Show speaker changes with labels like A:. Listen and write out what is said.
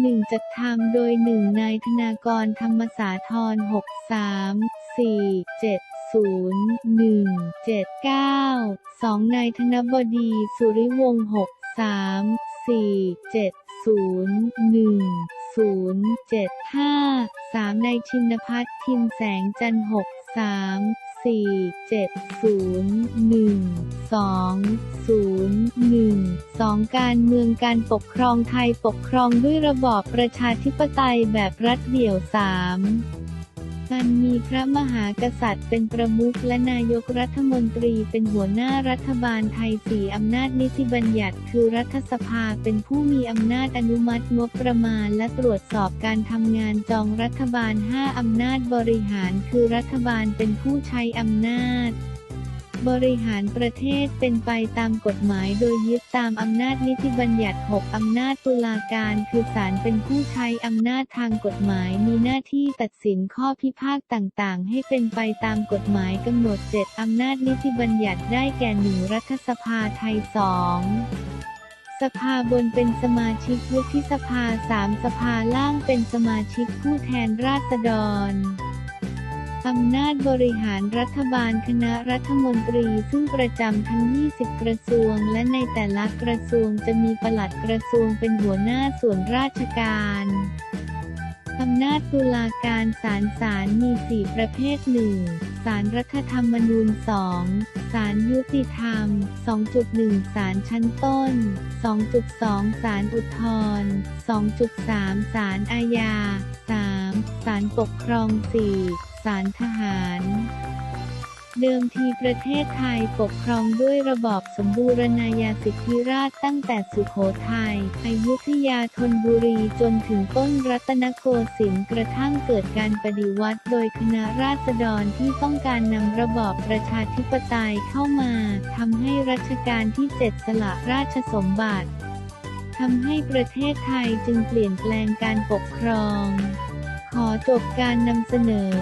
A: หนึ่งจัดทำโดยหนึ่งนายธนากรธรรมสาธรหกสามสี่เจ็ดศูนย์หนึ่งเจ็ดเก้าสองนายธนบดีสุริวงศ์หกสามสี่เจ็ดศูนย์หนึ่งศูนย์เจ็ดห้าสามนายชินพัฒน์ทิมแสงจันทร์หกสามสี่เจ็ดศูนย์หนึ่งสองศูนย์หนึ่ง สองการเมืองการปกครองไทยปกครองด้วยระบอบประชาธิปไตยแบบรัฐเดี่ยวสามการมีพระมหากษัตริย์เป็นประมุขและนายกรัฐมนตรีเป็นหัวหน้ารัฐบาลไทยสี่อำนาจนิติบัญญัติคือรัฐสภาเป็นผู้มีอำนาจอนุมัติงบประมาณและตรวจสอบการทำงานจองรัฐบาล 5 อำนาจบริหารคือรัฐบาลเป็นผู้ใช้อำนาจ บริหารประเทศเป็นไปตามกฎหมายโดยยึดตามอำนาจนิติบัญญัติ 6 อำนาจตุลาการคือศาลเป็นผู้ใช้อำนาจทางกฎหมายมีหน้าที่ตัดสินข้อพิพาทต่างๆ ให้เป็นไปตามกฎหมายกำหนด 7 อำนาจนิติบัญญัติได้แก่หนึ่งรัฐสภาไทย2สภาบนเป็นสมาชิกวุฒิสภา3สภาล่างเป็นสมาชิกผู้แทนราษฎร อำนาจบริหารรัฐบาลคณะรัฐมนตรีซึ่งประจำทั้ง 20 กระทรวง และในแต่ละกระทรวงจะมีปลัดกระทรวงเป็นหัวหน้าส่วนราชการอำนาจตุลาการศาลศาลมี4ประเภท 1. ศาลรัฐธรรมนูญ 2. ศาลยุติธรรม 2.1ศาลชั้นต้น 2.2ศาลอุทธรณ์2.3ศาลอาญา 3. ศาลปกครอง 4. าลทหารเดิมทีประเทศไทยปกครองด้วยระบอบสมบูรณาญาสิทธิราชตั้งแต่สุโขทัยอยุธยาธนบุรีจนถึงต้นรัตนโกสินทร์กระทั่งเกิดการปฏิวัติโดยคณะราษฎรที่ต้องการนำระบอบประชาธิปไตยเข้ามาทำให้รัชกาลที่7สละราชสมบัติทำให้ประเทศไทยจึงเปลี่ยนแปลงการปกครอง ขอจบการนำเสนอ